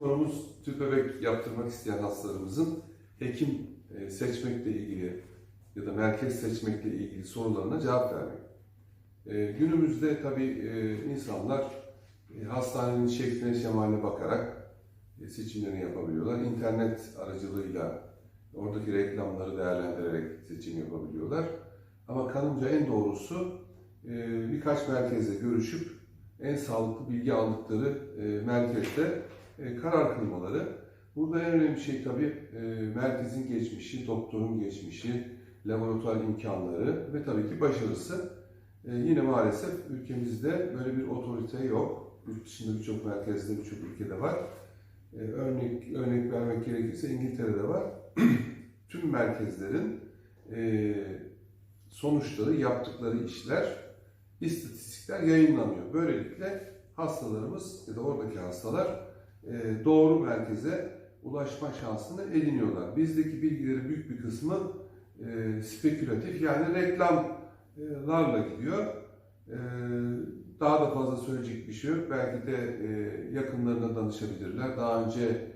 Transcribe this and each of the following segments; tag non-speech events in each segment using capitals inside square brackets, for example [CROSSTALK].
Konumuz tüp bebek yaptırmak isteyen hastalarımızın hekim e, seçmekle ilgili ya da merkez seçmekle ilgili sorularına cevap vermek. E, Günümüzde tabii e, insanlar hastanenin şekline şemaline bakarak seçimlerini yapabiliyorlar. İnternet aracılığıyla oradaki reklamları değerlendirerek seçim yapabiliyorlar. Ama kanımca en doğrusu birkaç merkezle görüşüp en sağlıklı bilgi aldıkları merkezde e, karar kılmaları. Burada en önemli şey tabii e, merkezin geçmişi, doktorun geçmişi, laboratuvar imkanları ve tabii ki başarısı. E, yine maalesef ülkemizde böyle bir otorite yok. Yurt dışında birçok merkezde, birçok ülkede var. Örnek örnek vermek gerekirse İngiltere'de var. [CLEARS THROAT] Tüm merkezlerin sonuçları, yaptıkları işler, istatistikler yayınlanıyor. Böylelikle hastalarımız ya da oradaki hastalar doğru merkeze ulaşma şansını ediniyorlar. Bizdeki bilgilerin büyük bir kısmı e, spekülatif yani reklamlarla gidiyor. E, Daha da fazla söyleyecek bir şey yok. Belki de e, yakınlarına danışabilirler. Daha önce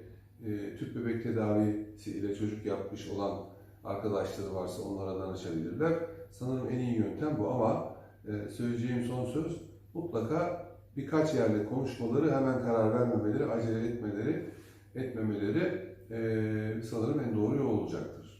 e, tüp bebek tedavisi ile çocuk yapmış olan arkadaşları varsa onlara danışabilirler. Sanırım en iyi yöntem bu ama e, söyleyeceğim son söz mutlaka birkaç yerde konuşmaları, hemen karar vermemeleri, acele etmeleri, etmemeleri e, sanırım en doğru yol olacaktır.